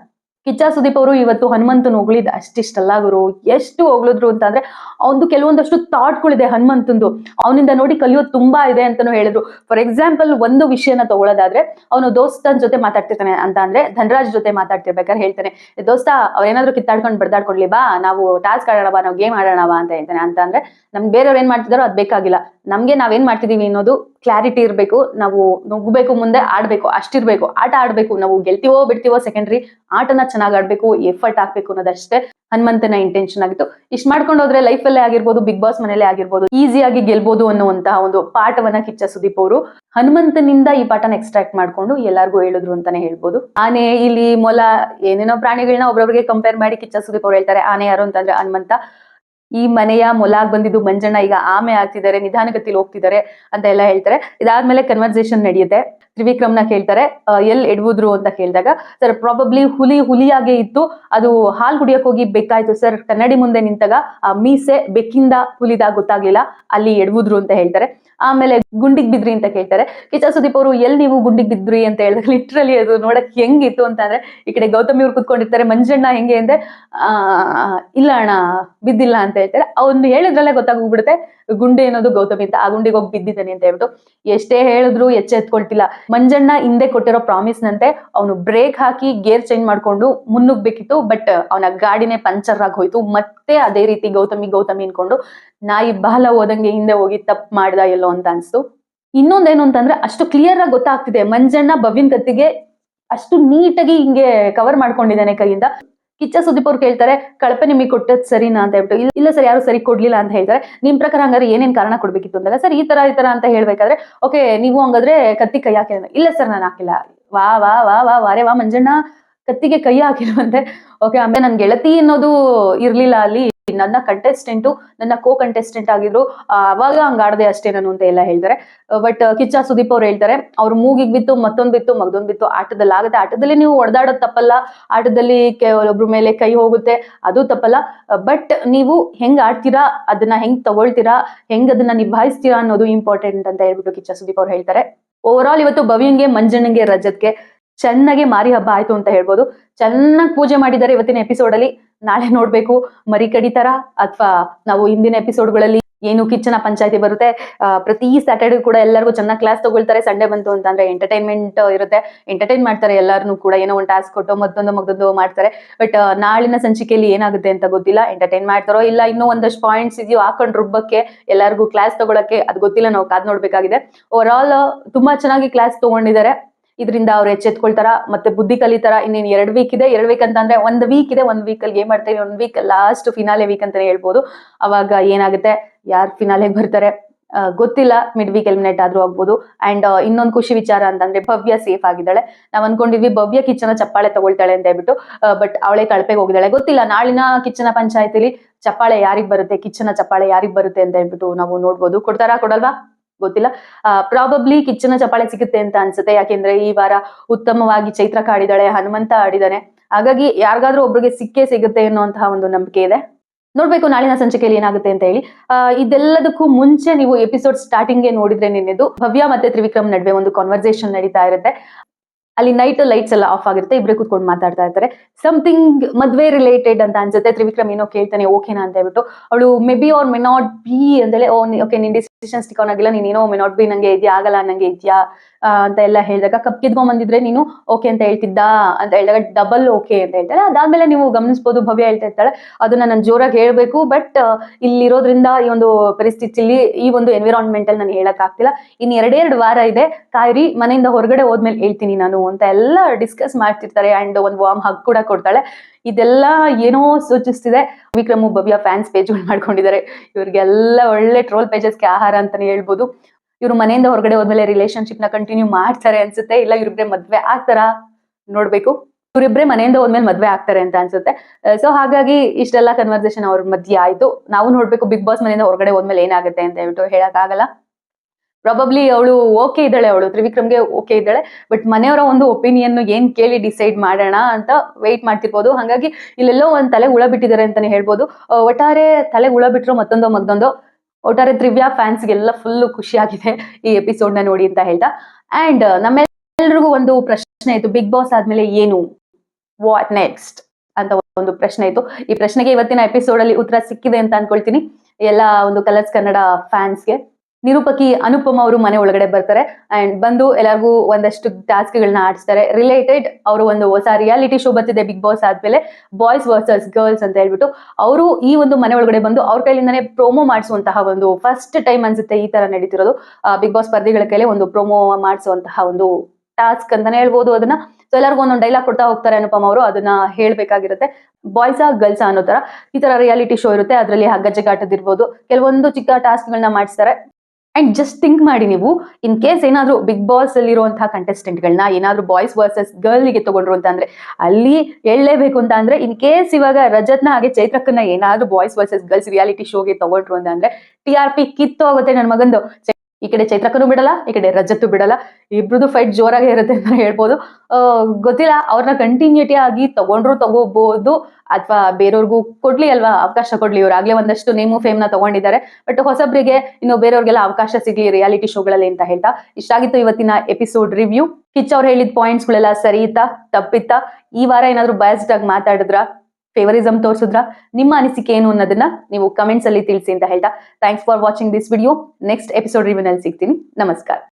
Speaker 1: ಕಿಚ್ಚ ಸುದೀಪ್ ಅವರು ಇವತ್ತು ಹನುಮಂತನ ಹೊಗಳಿದ್ ಅಷ್ಟಿಷ್ಟಲ್ಲ ಗುರು. ಎಷ್ಟು ಹೊಗಳಿದ್ರು ಅಂತಂದ್ರೆ ಅವನದು ಕೆಲವೊಂದಷ್ಟು ಥಾಟ್ಗಳಿದೆ ಹನುಮಂತಂದು. ಅವನಿಂದ ನೋಡಿ ಕಲಿಯೋದು ತುಂಬಾ ಇದೆ ಅಂತಾನು ಹೇಳಿದ್ರು. ಫಾರ್ ಎಕ್ಸಾಂಪಲ್ ಒಂದು ವಿಷಯನ ತಗೊಳ್ಳೋದಾದ್ರೆ ಅವನು ದೋಸ್ತನ್ ಜೊತೆ ಮಾತಾಡ್ತಿರ್ತಾನೆ ಅಂತ ಅಂದ್ರೆ ಧನರಾಜ್ ಜೊತೆ ಮಾತಾಡ್ತಿರ್ಬೇಕಾದ್ರೆ ಹೇಳ್ತಾನೆ. "ಏ ದೋಸ್ತ, ಅವ್ರೇನಾದ್ರೂ ಕಿತ್ತಾಡ್ಕೊಂಡು ಬಡ್ದಾಡ್ಕೊಡ್ಲಿ ಬಾ, ನಾವು ಟಾಸ್ಕ್ ಆಡೋಣ ಬಾ ನಾವು ಗೇಮ್ ಆಡೋಣ ಅಂತ ಹೇಳ್ತಾನೆ. ಅಂತ ಅಂದ್ರೆ ನಮ್ಗೆ ಬೇರೆಯವ್ರು ಏನ್ ಮಾಡ್ತಿದಾರೋ ಅದ್ ಬೇಕಾಗಿಲ್ಲ. ನಮ್ಗೆ ನಾವೇನ್ ಮಾಡ್ತಿದೀವಿ ಅನ್ನೋದು ಕ್ಲಾರಿಟಿ ಇರಬೇಕು. ನಾವು ನುಗ್ಗಬೇಕು ಮುಂದೆ, ಆಡ್ಬೇಕು, ಅಷ್ಟಿರ್ಬೇಕು. ಆಟ ಆಡ್ಬೇಕು. ನಾವು ಗೆಲ್ತೀವೋ ಬಿಡ್ತೀವೋ ಸೆಕೆಂಡ್ರಿ ಆಟನ ಚೆನ್ನಾಗಿ ಆಡ್ಬೇಕು ಎಫರ್ಟ್ ಹಾಕ್ಬೇಕು ಅನ್ನೋದಷ್ಟೇ ಹನುಮಂತನ ಇಂಟೆನ್ಷನ್ ಆಗಿತ್ತು. ಇಷ್ಟ್ ಮಾಡ್ಕೊಂಡು ಹೋದ್ರೆ ಲೈಫ್ ಅಲ್ಲೇ ಆಗಿರ್ಬೋದು ಬಿಗ್ ಬಾಸ್ ಮನೇಲೆ ಆಗಿರ್ಬೋದು ಈಸಿಯಾಗಿ ಗೆಲ್ಬೋದು ಅನ್ನುವಂತಹ ಒಂದು ಪಾಠವನ್ನ ಕಿಚ್ಚ ಸುದೀಪ್ ಅವರು. ಹನುಮಂತನಿಂದ ಈ ಪಾಠನ ಎಕ್ಸ್ಟ್ರಾಕ್ಟ್ ಮಾಡ್ಕೊಂಡು ಎಲ್ಲಾರ್ಗೂ ಹೇಳಿದ್ರು ಅಂತಾನೆ ಹೇಳ್ಬೋದು. ಆನೆ ಇಲ್ಲಿ ಮೊಲ, ಏನೇನೋ ಪ್ರಾಣಿಗಳನ್ನ ಒಬ್ರೊಬ್ರಿಗೆ ಕಂಪೇರ್ ಮಾಡಿ ಕಿಚ್ಚ ಸುದೀಪ್ ಅವ್ರು ಹೇಳ್ತಾರೆ, ಆನೆ ಯಾರು ಅಂತಂದ್ರೆ ಹನುಮಂತ. ಈ ಮನೆಯ ಮೊಲಾಗ್ ಬಂದಿದ್ದು ಮಂಜಣ್ಣ ಈಗ ಆಮೆ ಆಗ್ತಿದ್ದಾರೆ, ನಿಧಾನಗತಿಲಿ ಹೋಗ್ತಿದ್ದಾರೆ ಅಂತ ಎಲ್ಲ ಹೇಳ್ತಾರೆ. ಇದಾದ್ಮೇಲೆ ಕನ್ವರ್ಸೇಷನ್ ನಡೆಯುತ್ತೆ. ತ್ರಿವಿಕ್ರಮ್ನ ಕೇಳ್ತಾರೆ ಎಲ್ ಎಡ್ವುದ್ರು ಅಂತ ಕೇಳಿದಾಗ, ಸರ್ ಪ್ರಾಬಬ್ಲಿ ಹುಲಿ ಹುಲಿಯಾಗೆ ಇತ್ತು, ಅದು ಹಾಲ್ ಕುಡಿಯಕ್ ಹೋಗಿ ಬೆಕ್ಕಾಯ್ತು ಸರ್. ಕನ್ನಡಿ ಮುಂದೆ ನಿಂತಾಗ ಆ ಮೀಸೆ ಬೆಕ್ಕಿಂದ ಹುಲಿದಾಗ ಗೊತ್ತಾಗ್ಲಿಲ್ಲ, ಅಲ್ಲಿ ಎಡ್ವುದ್ರು ಅಂತ ಹೇಳ್ತಾರೆ. ಆಮೇಲೆ ಗುಂಡಿಗ್ ಬಿದ್ರಿ ಅಂತ ಕೇಳ್ತಾರೆ. ಕಿಚ್ಚ ಸುದೀಪ್ ಅವರು ಎಲ್ಲಿ ನೀವು ಗುಂಡಿಗ್ ಬಿದ್ರಿ ಅಂತ ಹೇಳಿದ್ರೆ ಲಿಟ್ರಲಿ ಅದು ನೋಡಕ್ ಹೆಂಗಿತ್ತು ಅಂತ ಅಂದ್ರೆ, ಈ ಕಡೆ ಗೌತಮಿ ಅವ್ರು ಕುತ್ಕೊಂಡಿರ್ತಾರೆ, ಮಂಜಣ್ಣ ಹೆಂಗೆ? ಅಂದ್ರೆ, ಆ, ಇಲ್ಲ ಅಣ್ಣ, ಬಿದ್ದಿಲ್ಲ ಅಂತ ಹೇಳ್ತಾರೆ. ಅವ್ನು ಹೇಳಿದ್ರಲ್ಲೇ ಗೊತ್ತಾಗೋಗ್ಬಿಡುತ್ತೆ ಗುಂಡೆ ಅನ್ನೋದು ಗೌತಮಿ ಅಂತ, ಆ ಗುಂಡಿಗೆ ಹೋಗಿ ಬಿದ್ದಿದ್ದಾನೆ ಅಂತ ಹೇಳ್ಬಿಟ್ಟು ಎಷ್ಟೇ ಹೇಳಿದ್ರು ಎಚ್ಚ ಎತ್ಕೊಳ್ತಿಲ್ಲ. ಮಂಜಣ್ಣ ಹಿಂದೆ ಕೊಟ್ಟಿರೋ ಪ್ರಾಮಿಸ್ ನಂತೆ ಅವನು ಬ್ರೇಕ್ ಹಾಕಿ ಗೇರ್ ಚೇಂಜ್ ಮಾಡ್ಕೊಂಡು ಮುನ್ನುಗ್ಬೇಕಿತ್ತು ಬಟ್ ಅವನ ಗಾಡಿನೇ ಪಂಚರ್ ಆಗಿ ಹೋಯ್ತು. ಮತ್ತೆ ಅದೇ ರೀತಿ ಗೌತಮಿ ಗೌತಮಿ ಅನ್ಕೊಂಡು ನಾಯಿ ಬಾಲ ಹೋದಂಗೆ ಹಿಂದೆ ಹೋಗಿ ತಪ್ಪು ಮಾಡ್ದ ಎಲ್ಲೋ ಅಂತ ಅನ್ಸ್ತು. ಇನ್ನೊಂದೇನು ಅಂತಂದ್ರೆ ಅಷ್ಟು ಕ್ಲಿಯರ್ ಆಗಿ ಗೊತ್ತಾಗ್ತಿದೆ. ಮಂಜಣ್ಣ ಬವಿನ್ ಕತ್ತಿಗೆ ಅಷ್ಟು ನೀಟಾಗಿ ಹಿಂಗೆ ಕವರ್ ಮಾಡ್ಕೊಂಡಿದ್ದಾನೆ ಕೈಯಿಂದ. ಕಿಚ್ಚ ಸುದೀಪ್ ಅವ್ರು ಕೇಳ್ತಾರೆ, ಕಳಪೆ ನಿಮಗೆ ಕೊಟ್ಟದ್ ಸರಿನಾ? ಅಂತ ಹೇಳ್ಬಿಟ್ಟು ಇಲ್ಲ- ಸರ್, ಯಾರು ಸರಿ ಕೊಡ್ಲಿಲ್ಲ ಅಂತ ಹೇಳ್ತಾರೆ. ನಿಮ್ ಪ್ರಕಾರ ಹಂಗಾದ್ರೆ ಏನೇನ್ ಕಾರಣ ಕೊಡ್ಬೇಕಿತ್ತು? ಅಂದಾಗ, ಸರ್, ಈ ತರ ಈ ತರ ಅಂತ ಹೇಳ್ಬೇಕಾದ್ರೆ ಓಕೆ ನೀವು ಹಂಗಾದ್ರೆ ಕತ್ತಿ ಕೈ ಹಾಕಿಲ್ಲ ಇಲ್ಲ ಸರ್, ನಾನು ಹಾಕಿಲ್ಲ. ವಾ ವಾ ವಾ ವಾ, ವಾರೆ, ವಾ, ಮಂಜಣ್ಣ. ಕತ್ತಿಗೆ ಕೈ ಹಾಕಿರುವಂತೆ ಓಕೆ ಆಮೇಲೆ ನನ್ ಗೆಳತಿ ಅನ್ನೋದು ಇರ್ಲಿಲ್ಲ ಅಲ್ಲಿ. ನನ್ನ ಕಂಟೆಸ್ಟೆಂಟು ನನ್ನ ಕೋ ಕಂಟೆಸ್ಟೆಂಟ್ ಆಗಿದ್ರು ಅವಾಗ ಹಂಗ ಆಡದೆ ಅಷ್ಟೇ ನಾನು ಅಂತ ಎಲ್ಲ ಹೇಳ್ತಾರೆ. ಬಟ್ ಕಿಚ್ಚ ಸುದೀಪ್ ಅವ್ರು ಹೇಳ್ತಾರೆ, ಅವ್ರ ಮೂಗಿಗೆ ಬಿತ್ತು, ಮತ್ತೊಂದ್ ಬಿತ್ತು, ಮಗದೊಂದ್ ಬಿತ್ತು, ಆಟದಲ್ಲಿ ಆಗುತ್ತೆ. ಆಟದಲ್ಲಿ ನೀವು ಹೊಡೆದಾಡೋದು ತಪ್ಪಲ್ಲ. ಆಟದಲ್ಲಿ ಕೆಲವೊಬ್ರ ಮೇಲೆ ಕೈ ಹೋಗುತ್ತೆ, ಅದು ತಪ್ಪಲ್ಲ. ಬಟ್ ನೀವು ಹೆಂಗ್ ಆಡ್ತೀರಾ, ಅದನ್ನ ಹೆಂಗ್ ತಗೊಳ್ತೀರಾ, ಹೆಂಗ್ ಅದನ್ನ ನಿಭಾಯಿಸ್ತೀರಾ ಅನ್ನೋದು ಇಂಪಾರ್ಟೆಂಟ್ ಅಂತ ಹೇಳ್ಬಿಟ್ಟು ಕಿಚ್ಚ ಸುದೀಪ್ ಅವ್ರು ಹೇಳ್ತಾರೆ. ಓವರ್ ಆಲ್ ಇವತ್ತು ಭವ್ಯಂಗೆ, ಮಂಜಣ್ಣಂಗೆ, ರಜತ್ಗೆ ಚೆನ್ನಾಗಿ ಮಾರಿ ಹಬ್ಬ ಆಯ್ತು ಅಂತ ಹೇಳ್ಬೋದು. ಚೆನ್ನಾಗಿ ಪೂಜೆ ಮಾಡಿದ್ದಾರೆ ಇವತ್ತಿನ ಎಪಿಸೋಡ್ ಅಲ್ಲಿ. ನಾಳೆ ನೋಡ್ಬೇಕು. ಮರಿ ಕಡಿತಾರ ಅಥವಾ ನಾವು ಹಿಂದಿನ ಎಪಿಸೋಡ್ಗಳಲ್ಲಿ ಏನು ಕಿಚ್ಚನ ಪಂಚಾಯತಿ ಬರುತ್ತೆ. ಪ್ರತಿ ಸ್ಯಾಟರ್ಡೆ ಕೂಡ ಎಲ್ಲರಿಗೂ ಚೆನ್ನಾಗಿ ಕ್ಲಾಸ್ ತಗೊಳ್ತಾರೆ. ಸಂಡೇ ಬಂತು ಅಂತಂದ್ರೆ ಎಂಟರ್ಟೈನ್ಮೆಂಟ್ ಇರುತ್ತೆ. ಎಂಟರ್ಟೈನ್ ಮಾಡ್ತಾರೆ ಎಲ್ಲರನ್ನೂ ಕೂಡ. ಏನೋ ಒಂದು ಟಾಸ್ಕ್ ಕೊಟ್ಟು ಮತ್ತೊಂದು ಮಗದೊಂದು ಮಾಡ್ತಾರೆ. ಬಟ್ ನಾಳಿನ ಸಂಚಿಕೆಯಲ್ಲಿ ಏನಾಗುತ್ತೆ ಅಂತ ಗೊತ್ತಿಲ್ಲ. ಎಂಟರ್ಟೈನ್ ಮಾಡ್ತಾರೋ ಇಲ್ಲ, ಇನ್ನೂ ಒಂದಷ್ಟು ಪಾಯಿಂಟ್ಸ್ ಇದೆಯೋ ಹಾಕೊಂಡು ರುಬ್ಬಕ್ಕೆ ಎಲ್ಲರಿಗೂ ಕ್ಲಾಸ್ ತಗೊಳಕ್ಕೆ ಅದು ಗೊತ್ತಿಲ್ಲ. ನಾವು ಕಾದ್ ನೋಡ್ಬೇಕಾಗಿದೆ. ಓವರ್ ಆಲ್ ತುಂಬಾ ಚೆನ್ನಾಗಿ ಕ್ಲಾಸ್ ತಗೊಂಡಿದ್ದಾರೆ. ಇದರಿಂದ ಅವ್ರು ಎಚ್ಚೆತ್ಕೊಳ್ತಾರ, ಮತ್ತೆ ಬುದ್ಧಿ ಕಲಿತಾರ, ಇನ್ನೇನ್ ಎರಡ್ ವೀಕ್ ಇದೆ. ಎರಡ್ ವೀಕ್ ಅಂತಂದ್ರೆ ಒಂದ್ ವೀಕ್ ಇದೆ, ಒಂದ್ ವೀಕ್ ಅಲ್ಲಿ ಏನ್ ಮಾಡ್ತಾರೆ, ಒಂದ್ ವೀಕ್ ಲಾಸ್ಟ್ ಫಿನಾಲೆ ವೀಕ್ ಅಂತಾನೆ ಹೇಳ್ಬೋದು. ಅವಾಗ ಏನಾಗುತ್ತೆ, ಯಾರ್ ಫಿನಾಲೆಗೆ ಬರ್ತಾರೆ ಗೊತ್ತಿಲ್ಲ ಮಿಡ್ ವೀಕ್ ಎಲಿಮಿನೇಟ್ ಆದ್ರೂ ಆಗ್ಬೋದು. ಅಂಡ್ ಇನ್ನೊಂದು ಖುಷಿ ವಿಚಾರ ಅಂತಂದ್ರೆ ಭವ್ಯ ಸೇಫ್ ಆಗಿದ್ದಾಳೆ. ನಾವ್ ಅನ್ಕೊಂಡಿದ್ವಿ ಭವ್ಯ ಕಿಚ್ಚನ ಚಪ್ಪಾಳೆ ತಗೊಳ್ತಾಳೆ ಅಂತ ಹೇಳ್ಬಿಟ್ಟು ಬಟ್ ಅವಳೆ ಕಳಪೆಗೆ ಹೋಗಿದ್ದಾಳೆ. ಗೊತ್ತಿಲ್ಲ, ನಾಳಿನ ಕಿಚ್ಚನ ಪಂಚಾಯತಿಲಿ ಚಪ್ಪಾಳೆ ಯಾರಿಗ್ ಬರುತ್ತೆ, ಕಿಚ್ಚನ ಚಪ್ಪಾಳೆ ಯಾರಿಗ್ ಬರುತ್ತೆ ಅಂತ ಹೇಳ್ಬಿಟ್ಟು ನಾವು ನೋಡ್ಬೋದು. ಕೊಡ್ತಾರಾ, ಕೊಡಲ್ವಾ? ಗೊತ್ತಿಲ್ಲ. ಪ್ರಾಬಬ್ಲಿ ಕಿಚ್ಚನ ಚಪಾಳೆ ಸಿಗುತ್ತೆ ಅಂತ ಅನ್ಸುತ್ತೆ. ಯಾಕೆಂದ್ರೆ ಈ ವಾರ ಉತ್ತಮವಾಗಿ ಚೈತ್ರ ಕಾಡಿದಾಳೆ ಹನುಮಂತ ಆಡಿದಾನೆ ಹಾಗಾಗಿ ಯಾರಿಗಾದ್ರೂ ಒಬ್ರಿಗೆ ಸಿಕ್ಕೇ ಸಿಗುತ್ತೆ ಅನ್ನುವಂತಹ ಒಂದು ನಂಬಿಕೆ ಇದೆ. ನೋಡ್ಬೇಕು ನಾಳಿನ ಸಂಚಿಕೆಯಲ್ಲಿ ಏನಾಗುತ್ತೆ ಅಂತ ಹೇಳಿ. ಇದೆಲ್ಲದಕ್ಕೂ ಮುಂಚೆ ನೀವು ಎಪಿಸೋಡ್ ಸ್ಟಾರ್ಟಿಂಗ್ಗೆ ನೋಡಿದ್ರೆ ನಿನ್ನೆದು ಭವ್ಯ ಮತ್ತೆ ತ್ರಿವಿಕ್ರಮ್ ನಡುವೆ ಒಂದು ಕಾನ್ವರ್ಸೇಷನ್ ನಡೀತಾ ಇರುತ್ತೆ. ಅಲ್ಲಿ ನೈಟ್ ಲೈಟ್ಸ್ ಎಲ್ಲ ಆಫ್ ಆಗಿರುತ್ತೆ, ಇಬ್ರು ಕೂತ್ಕೊಂಡು ಮಾತಾಡ್ತಾ ಇರ್ತಾರೆ. ಸಮಥಿಂಗ್ ಮದ್ವೆ ರಿಲೇಟೆಡ್ ಅಂತ ಅನ್ಸುತ್ತೆ. ತ್ರಿವಿಕ್ರಮ್ ಏನೋ ಕೇಳ್ತಾನೆ ಓಕೆನಾ ಅಂತ ಹೇಳ್ಬಿಟ್ಟು. ಅವಳು may be or may not be ಅಂತೇಳಿ ಓಕೆ ನಿನ್ ಡಿಸಿಷನ್ ಸ್ಟಿಕ್ ಆನ್ ಆಗಿಲ್ಲ. ನೀನೇನೋ ಮೆ ನಾಟ್ ಬಿ ನಂಗೆ ಇದೆಯಾ, ಆಗಲ್ಲ, ನಂಗೆ ಇದೆಯಾ? ಅಂತ ಎಲ್ಲ ಹೇಳಿದಾಗ, ಕಪ್ ಕಿದ್ಕೊಂಡ್ ಬಂದಿದ್ರೆ ನೀನು ಓಕೆ ಅಂತ ಹೇಳ್ತಿದ್ದ? ಅಂತ ಹೇಳಿದಾಗ ಡಬಲ್ ಓಕೆ ಅಂತ ಹೇಳ್ತಾರೆ. ಅದಾದ್ಮೇಲೆ ನೀವು ಗಮನಿಸಬಹುದು ಭವ್ಯ ಹೇಳ್ತಾ ಇರ್ತಾಳೆ, ಅದನ್ನ ನಾನು ಜೋರಾಗಿ ಹೇಳ್ಬೇಕು ಬಟ್ ಇಲ್ಲಿರೋದ್ರಿಂದ ಈ ಒಂದು ಪರಿಸ್ಥಿತಿಲಿ, ಈ ಒಂದು ಎನ್ವಿರಾನ್ಮೆಂಟ್ ಅಲ್ಲಿ ನಾನು ಹೇಳಕ್ ಆಗ್ತಿಲ್ಲ ಇನ್ ಎರಡೆರಡು ವಾರ ಇದೆ. ಕಾಯ್ರಿ ಮನೆಯಿಂದ ಹೊರಗಡೆ ಹೋದ್ಮೇಲೆ ಹೇಳ್ತೀನಿ ನಾನು. ಅಂತ ಎಲ್ಲ ಡಿಸ್ಕಸ್ ಮಾಡ್ತಿರ್ತಾರೆ ಅಂಡ್ ಒಂದು ವಾಮ್ ಹಗ್ ಕೂಡ ಕೊಡ್ತಾಳೆ. ಇದೆಲ್ಲ ಏನೋ ಸೂಚಿಸ್ತಿದೆ. ವಿಕ್ರಮು, ಭವ್ಯ ಫ್ಯಾನ್ಸ್ ಪೇಜ್ಗಳು ಮಾಡ್ಕೊಂಡಿದ್ದಾರೆ. ಇವ್ರಿಗೆಲ್ಲ ಒಳ್ಳೆ ಟ್ರೋಲ್ ಪೇಜಸ್ಗೆ ಆಹಾರ ಅಂತಾನೆ ಹೇಳ್ಬೋದು. ಇವ್ರು ಮನೆಯಿಂದ ಹೊರಗಡೆ ಹೋದ್ಮೇಲೆ ನ ಕಂಟಿನ್ಯೂ ಮಾಡ್ತಾರೆ ಅನ್ಸುತ್ತೆ. ಇಲ್ಲ ಇವ್ರಿಬ್ರೆ ಮದ್ವೆ ಆಗ್ತಾರಾ ನೋಡ್ಬೇಕು. ಇವ್ರಿಬ್ರೆ ಮನೆಯಿಂದ ಹೋದ್ಮೇಲೆ ಮದ್ವೆ ಆಗ್ತಾರೆ ಅಂತ ಅನ್ಸುತ್ತೆ. ಸೊ ಹಾಗಾಗಿ ಇಷ್ಟೆಲ್ಲ ಕನ್ವರ್ಸೇಷನ್ ಅವ್ರ ಮಧ್ಯೆ ಆಯ್ತು. ನಾವು ನೋಡ್ಬೇಕು, ಬಿಗ್ ಬಾಸ್ ಮನೆಯಿಂದ ಹೊರಗಡೆ ಹೋದ್ಮೇಲೆ ಏನಾಗುತ್ತೆ ಅಂತ ಹೇಳ್ಬಿಟ್ಟು ಹೇಳಕ್ ಆಗಲ್ಲ ಪ್ರಾಬಬ್ಲಿ ಅವಳು ಓಕೆ ಇದ್ದಾಳೆ, ಅವಳು ತ್ರಿವಿಕ್ರಮ್ಗೆ ಓಕೆ ಇದ್ದಾಳೆ ಬಟ್ ಮನೆಯವರ ಒಂದು ಒಪಿನಿಯನ್ ಏನ್ ಕೇಳಿ ಡಿಸೈಡ್ ಮಾಡೋಣ ಅಂತ ವೆಯ್ಟ್ ಮಾಡ್ತಿರ್ಬೋದು. ಹಾಗಾಗಿ ಇಲ್ಲೆಲ್ಲೋ ಒಂದ್ ತಲೆ ಹುಳ ಬಿಟ್ಟಿದ್ದಾರೆ ಅಂತಾನೆ ಹೇಳ್ಬೋದು. ಒಟ್ಟಾರೆ ತಲೆ ಹುಳ ಬಿಟ್ರು ಮತ್ತೊಂದು ಮಗ್ದೊಂದು ಒಟ್ಟಾರೆ ತ್ರಿವ್ಯಾ ಫ್ಯಾನ್ಸ್ಗೆಲ್ಲ ಫುಲ್ ಖುಷಿಯಾಗಿದೆ ಈ ಎಪಿಸೋಡ್ನ ನೋಡಿ ಅಂತ ಹೇಳ್ತಾ. ಅಂಡ್ ನಮ್ಮೆಲ್ಲರಿಗೂ ಒಂದು ಪ್ರಶ್ನೆ ಇತ್ತು ಬಿಗ್ ಬಾಸ್ ಆದ್ಮೇಲೆ ಏನು? ವಾಟ್ ನೆಕ್ಸ್ಟ್ ಅಂತ ಒಂದು ಪ್ರಶ್ನೆ ಇತ್ತು. ಈ ಪ್ರಶ್ನೆಗೆ ಇವತ್ತಿನ ಎಪಿಸೋಡ್ ಅಲ್ಲಿ ಉತ್ತರ ಸಿಕ್ಕಿದೆ ಅಂತ ಅನ್ಕೊಳ್ತೀನಿ. ಎಲ್ಲ ಒಂದು ಕಲರ್ಸ್ ಕನ್ನಡ ಫ್ಯಾನ್ಸ್ಗೆ ನಿರೂಪಕಿ ಅನುಪಮ ಅವರು ಮನೆ ಒಳಗಡೆ ಬರ್ತಾರೆ. ಅಂಡ್ ಬಂದು ಎಲ್ಲರಿಗೂ ಒಂದಷ್ಟು ಟಾಸ್ಕ್ ಗಳನ್ನ ಆಡಿಸ್ತಾರೆ. ರಿಲೇಟೆಡ್ ಅವರು ಒಂದು ಹೊಸ ರಿಯಾಲಿಟಿ ಶೋ ಬರ್ತಿದೆ ಬಿಗ್ ಬಾಸ್ ಆದ್ಮೇಲೆ. ಬಾಯ್ಸ್ ವರ್ಸಸ್ ಗರ್ಲ್ಸ್ ಅಂತ ಹೇಳ್ಬಿಟ್ಟು ಅವರು ಈ ಒಂದು ಮನೆ ಒಳಗಡೆ ಬಂದು ಅವ್ರ ಕೈಲಿಂದಾನೆ ಪ್ರೋಮೋ ಮಾಡಿಸುವಂತಹ ಒಂದು ಫಸ್ಟ್ ಟೈಮ್ ಅನ್ಸುತ್ತೆ ಈ ತರ ನಡೀತಿರೋದು. ಬಿಗ್ ಬಾಸ್ ಸ್ಪರ್ಧಿಗಳ ಕೈಲಿ ಒಂದು ಪ್ರೋಮೋ ಮಾಡಿಸುವಂತಹ ಒಂದು ಟಾಸ್ಕ್ ಅಂತಾನೆ ಹೇಳ್ಬೋದು ಅದನ್ನ. ಸೊ ಎಲ್ಲರಿಗೂ ಒಂದೊಂದು ಡೈಲಾಗ್ ಕೊಡ್ತಾ ಹೋಗ್ತಾರೆ ಅನುಪಮ ಅವರು. ಅದನ್ನ ಹೇಳ್ಬೇಕಾಗಿರುತ್ತೆ. ಬಾಯ್ಸಾ ಗರ್ಲ್ಸಾ ಅನ್ನೋ ತರ. ಈ ತರ ರಿಯಾಲಿಟಿ ಶೋ ಇರುತ್ತೆ. ಅದರಲ್ಲಿ ಹಗ್ಗ ಕೆಲವೊಂದು ಚಿಕ್ಕ ಟಾಸ್ಕ್ ಗಳನ್ನ ಮಾಡಿಸ್ತಾರೆ. ಅಂಡ್ ಜಸ್ಟ್ ಥಿಂಕ್ ಮಾಡಿ ನೀವು ಇನ್ ಕೇಸ್ ಏನಾದ್ರು ಬಿಗ್ ಬಾಸ್ ಅಲ್ಲಿರುವಂತಹ ಕಂಟೆಸ್ಟೆಂಟ್ ಗಳನ್ನ ಏನಾದ್ರು ಬಾಯ್ಸ್ ವರ್ಸಸ್ ಗರ್ಲ್ಗೆ ತಗೊಂಡ್ರು ಅಂತ ಅಂದ್ರೆ, ಅಲ್ಲಿ ಹೇಳಲೇಬೇಕು ಅಂತ ಅಂದ್ರೆ ಇನ್ ಕೇಸ್ ಇವಾಗ ರಜತ್ನ ಹಾಗೆ ಚೈತ್ರಕ್ಕನ್ನ ಏನಾದ್ರು ಬಾಯ್ಸ್ ವರ್ಸಸ್ ಗರ್ಲ್ಸ್ ರಿಯಾಲಿಟಿ ಶೋಗೆ ತಗೊಂಡ್ರು ಅಂತ ಅಂದ್ರೆ ಟಿ ಆರ್ ಪಿ ಕಿತ್ತು ಹೋಗುತ್ತೆ ನನ್ನ ಮಗಂದು. ಈ ಕಡೆ ಚೈತ್ರಕ್ಕನು ಬಿಡಲ್ಲ, ಈ ಕಡೆ ರಜತ್ತು ಬಿಡಲ್ಲ. ಇಬ್ರದ್ದು ಫೈಟ್ ಜೋರಾಗಿ ಇರುತ್ತೆ ಅಂತ ಹೇಳ್ಬೋದು. ಗೊತ್ತಿಲ್ಲ, ಅವ್ರನ್ನ ಕಂಟಿನ್ಯೂಟಿ ಆಗಿ ತಗೊಂಡ್ರು ತಗೋಬಹುದು ಅಥವಾ ಬೇರೆಯವ್ರಿಗೂ ಕೊಡ್ಲಿ ಅಲ್ವಾ ಅವಕಾಶ ಕೊಡ್ಲಿ. ಇವ್ರು ಆಗ್ಲೇ ಒಂದಷ್ಟು ನೇಮು ಫೇಮ್ನ ತಗೊಂಡಿದ್ದಾರೆ. ಬಟ್ ಹೊಸಬ್ರಿಗೆ ಇನ್ನು ಬೇರೆಯವ್ರಿಗೆಲ್ಲ ಅವಕಾಶ ಸಿಗ್ಲಿ ರಿಯಾಲಿಟಿ ಶೋಗಳಲ್ಲಿ ಅಂತ ಹೇಳ್ತಾ. ಇಷ್ಟ ಆಗಿತ್ತು ಇವತ್ತಿನ ಎಪಿಸೋಡ್ ರಿವ್ಯೂ ಕಿಚ್ ಅವ್ರು ಹೇಳಿದ ಪಾಯಿಂಟ್ಸ್ ಗಳೆಲ್ಲ ಸರಿ ತಪ್ಪಿತ್ತಾ? ಈ ವಾರ ಏನಾದ್ರು ಬಯಸ್ಡ್ ಆಗಿ ಮಾತಾಡಿದ್ರ? ಫೇವರಿಸಮ್ ತೋರಿಸಿದ್ರ? ನಿಮ್ಮ ಅನಿಸಿಕೆ ಏನು ಅನ್ನೋದನ್ನ ನೀವು ಕಮೆಂಟ್ಸ್ ಅಲ್ಲಿ ತಿಳಿಸಿ ಅಂತ ಹೇಳ್ತಾ. Thanks for watching this video next episode ರಿವ್ಯೂನಲ್ಲಿ ಸಿಗ್ತೀನಿ. ನಮಸ್ಕಾರ.